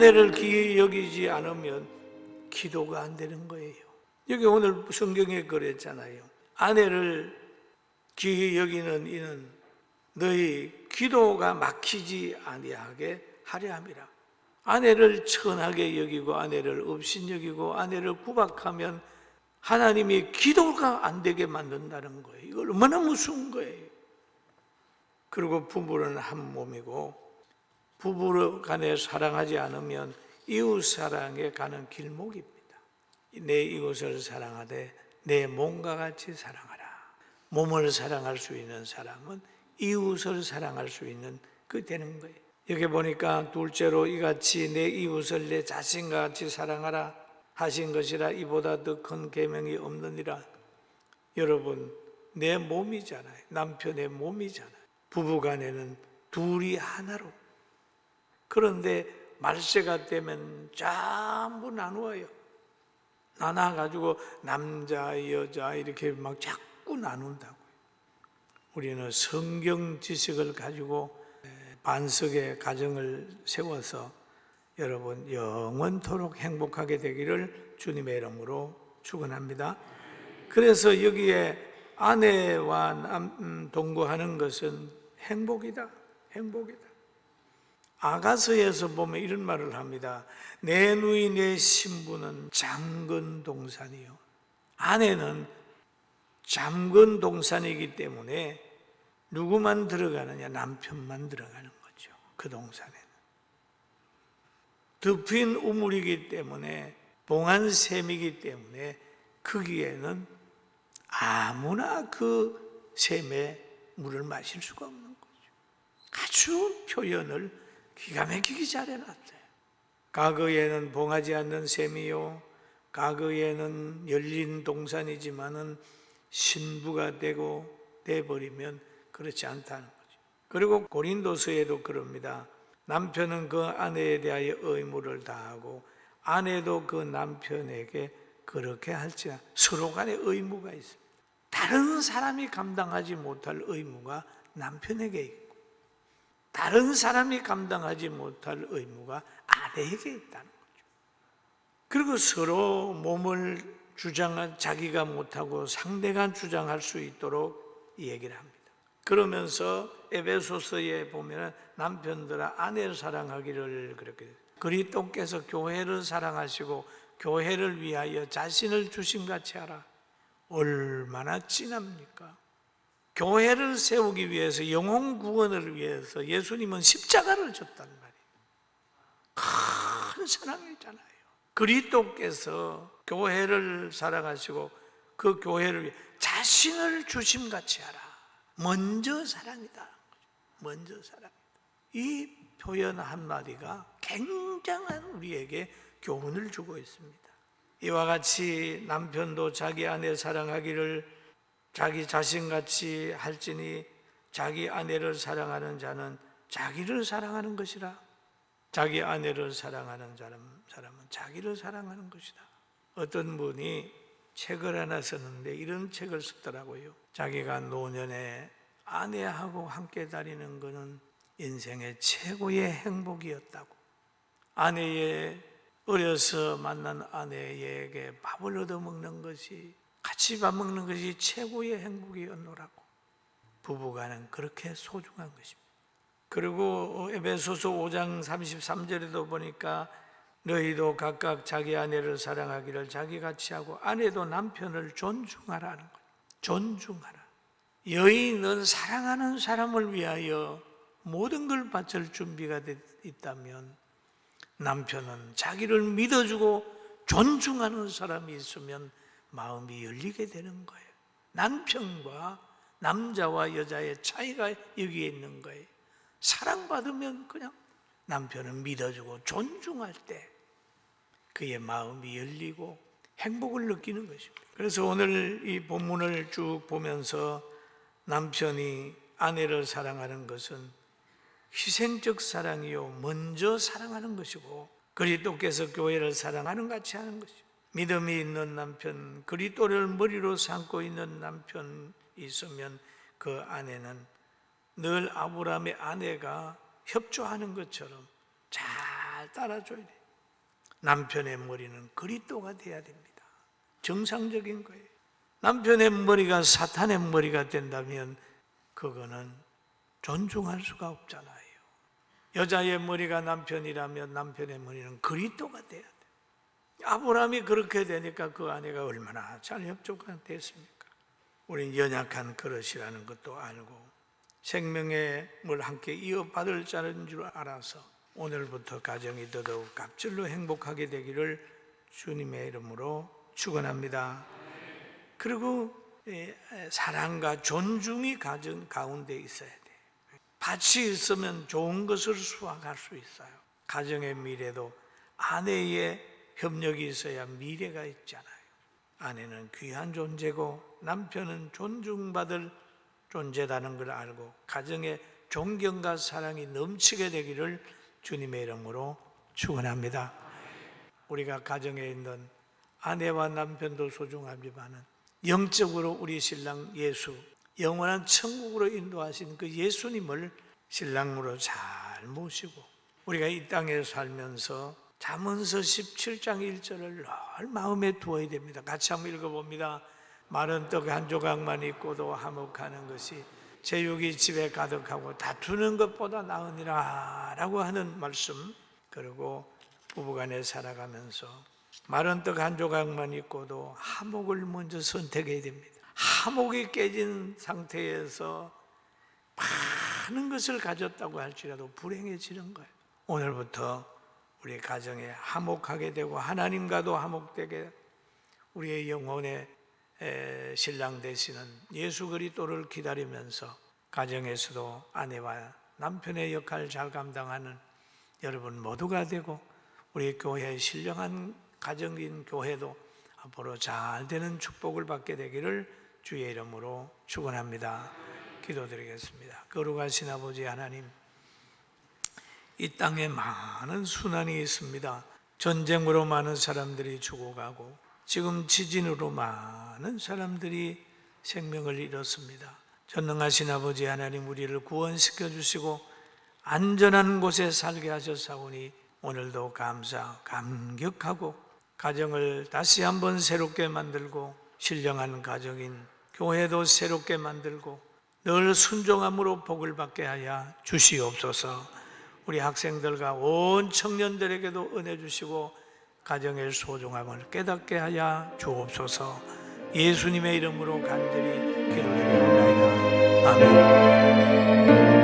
아내를 귀히 여기지 않으면 기도가 안 되는 거예요. 여기 오늘 성경에 그랬잖아요. 아내를 귀히 여기는 이는 너희 기도가 막히지 아니하게 하려 함이라. 아내를 천하게 여기고 아내를 업신 여기고 아내를 구박하면 하나님이 기도가 안 되게 만든다는 거예요. 이걸 얼마나 무서운 거예요. 그리고 부부는 한 몸이고 부부 간에 사랑하지 않으면 이웃 사랑에 가는 길목입니다. 내 이웃을 사랑하되 내 몸과 같이 사랑하라. 몸을 사랑할 수 있는 사람은 이웃을 사랑할 수 있는 그 되는 거예요. 여기 보니까 둘째로 이같이 내 이웃을 내 자신과 같이 사랑하라 하신 것이라 이보다 더 큰 계명이 없느니라. 여러분 내 몸이잖아요. 남편의 몸이잖아요. 부부간에는 둘이 하나로. 그런데 말세가 되면 전부 나누어요. 나눠가지고 남자, 여자 이렇게 막 자꾸 나눈다고요. 우리는 성경 지식을 가지고 반석의 가정을 세워서 여러분 영원토록 행복하게 되기를 주님의 이름으로 축원합니다. 그래서 여기에 아내와 남, 음, 동거하는 것은 행복이다. 행복이다. 아가서에서 보면 이런 말을 합니다. 내 누이 내 신부는 장근 동산이요. 아내는 잠근 동산이기 때문에 누구만 들어가느냐? 남편만 들어가는 거죠. 그 동산에는. 덮인 우물이기 때문에 봉한 샘이기 때문에 거기에는 아무나 그 샘에 물을 마실 수가 없는 거죠. 아주 표현을 기가 막히게 잘 해놨어요. 과거에는 봉하지 않는 샘이요. 과거에는 열린 동산이지만은 신부가 되고 돼버리면 그렇지 않다는 거죠. 그리고 고린도서에도 그럽니다. 남편은 그 아내에 대하여 의무를 다하고 아내도 그 남편에게 그렇게 할지라 서로 간에 의무가 있습니다. 다른 사람이 감당하지 못할 의무가 남편에게 다른 사람이 감당하지 못할 의무가 아내에게 있다는 거죠. 그리고 서로 몸을 주장한 자기가 못하고 상대가 주장할 수 있도록 얘기를 합니다. 그러면서 에베소서에 보면 남편들아 아내를 사랑하기를 그렇게 그리스도께서 교회를 사랑하시고 교회를 위하여 자신을 주심같이 하라. 얼마나 진합니까? 교회를 세우기 위해서 영혼 구원을 위해서 예수님은 십자가를 졌단 말이에요. 큰 사랑이잖아요. 그리스도께서 교회를 사랑하시고 그 교회를 위해 자신을 주심 같이 하라. 먼저 사랑이다. 먼저 사랑이다. 이 표현 한마디가 굉장한 우리에게 교훈을 주고 있습니다. 이와 같이 남편도 자기 아내 사랑하기를 자기 자신같이 할지니 자기 아내를 사랑하는 자는 자기를 사랑하는 것이라. 자기 아내를 사랑하는 사람, 사람은 자기를 사랑하는 것이다. 어떤 분이 책을 하나 썼는데 이런 책을 썼더라고요. 자기가 노년에 아내하고 함께 다니는 것은 인생의 최고의 행복이었다고. 아내의 어려서 만난 아내에게 밥을 얻어 먹는 것이 같이 밥 먹는 것이 최고의 행복이었노라고. 부부간은 그렇게 소중한 것입니다. 그리고 에베소서 5장 33절에도 보니까 너희도 각각 자기 아내를 사랑하기를 자기같이 하고 아내도 남편을 존중하라는 거예요. 존중하라. 여인은 사랑하는 사람을 위하여 모든 걸 바칠 준비가 돼 있다면 남편은 자기를 믿어주고 존중하는 사람이 있으면 마음이 열리게 되는 거예요. 남편과 남자와 여자의 차이가 여기에 있는 거예요. 사랑받으면 그냥 남편은 믿어주고 존중할 때 그의 마음이 열리고 행복을 느끼는 것입니다. 그래서 오늘 이 본문을 쭉 보면서 남편이 아내를 사랑하는 것은 희생적 사랑이요 먼저 사랑하는 것이고 그리스도께서 교회를 사랑하는 같이 하는 것이요 믿음이 있는 남편 그리스도를 머리로 삼고 있는 남편 있으면 그 아내는 늘 아브라함의 아내가 협조하는 것처럼 잘 따라줘야 돼. 남편의 머리는 그리스도가 돼야 됩니다. 정상적인 거예요. 남편의 머리가 사탄의 머리가 된다면 그거는 존중할 수가 없잖아요. 여자의 머리가 남편이라면 남편의 머리는 그리스도가 돼야 돼. 아브라함이 그렇게 되니까 그 아내가 얼마나 잘 협조됐습니까? 우린 연약한 그릇이라는 것도 알고 생명의 물 함께 이어받을 자는 줄 알아서 오늘부터 가정이 더더욱 갑절로 행복하게 되기를 주님의 이름으로 축원합니다. 그리고 예, 사랑과 존중이 가정 가운데 있어야 돼. 밭이 있으면 좋은 것을 수확할 수 있어요. 가정의 미래도 아내의 협력이 있어야 미래가 있잖아요. 아내는 귀한 존재고 남편은 존중받을 존재라는 걸 알고 가정에 존경과 사랑이 넘치게 되기를 주님의 이름으로 축원합니다. 우리가 가정에 있는 아내와 남편도 소중하지만은 영적으로 우리 신랑 예수 영원한 천국으로 인도하신 그 예수님을 신랑으로 잘 모시고 우리가 이 땅에 살면서 잠언서 17장 1절을 늘 마음에 두어야 됩니다. 같이 한번 읽어봅니다. 마른 떡 한 조각만 있고도 화목하는 것이 제육이 집에 가득하고 다투는 것보다 나으니라 라고 하는 말씀 그리고 부부간에 살아가면서 마른 떡 한 조각만 있고도 화목을 먼저 선택해야 됩니다. 화목이 깨진 상태에서 많은 것을 가졌다고 할지라도 불행해지는 거예요. 오늘부터 우리 가정에 화목하게 되고 하나님과도 화목되게 우리의 영혼의 에, 신랑 되시는 예수 그리스도를 기다리면서 가정에서도 아내와 남편의 역할을 잘 감당하는 여러분 모두가 되고 우리 교회의 신령한 가정인 교회도 앞으로 잘 되는 축복을 받게 되기를 주의 이름으로 축원합니다. 기도드리겠습니다. 거룩하신 아버지 하나님 이 땅에 많은 순환이 있습니다. 전쟁으로 많은 사람들이 죽어가고 지금 지진으로 많은 사람들이 생명을 잃었습니다. 전능하신 아버지 하나님 우리를 구원시켜 주시고 안전한 곳에 살게 하셨사오니 오늘도 감사 감격하고 가정을 다시 한번 새롭게 만들고 신령한 가정인 교회도 새롭게 만들고 늘 순종함으로 복을 받게 하여 주시옵소서. 우리 학생들과 온 청년들에게도 은혜 주시고 가정의 소중함을 깨닫게 하여 주옵소서. 예수님의 이름으로 간절히 기도드리옵나이다. 아멘.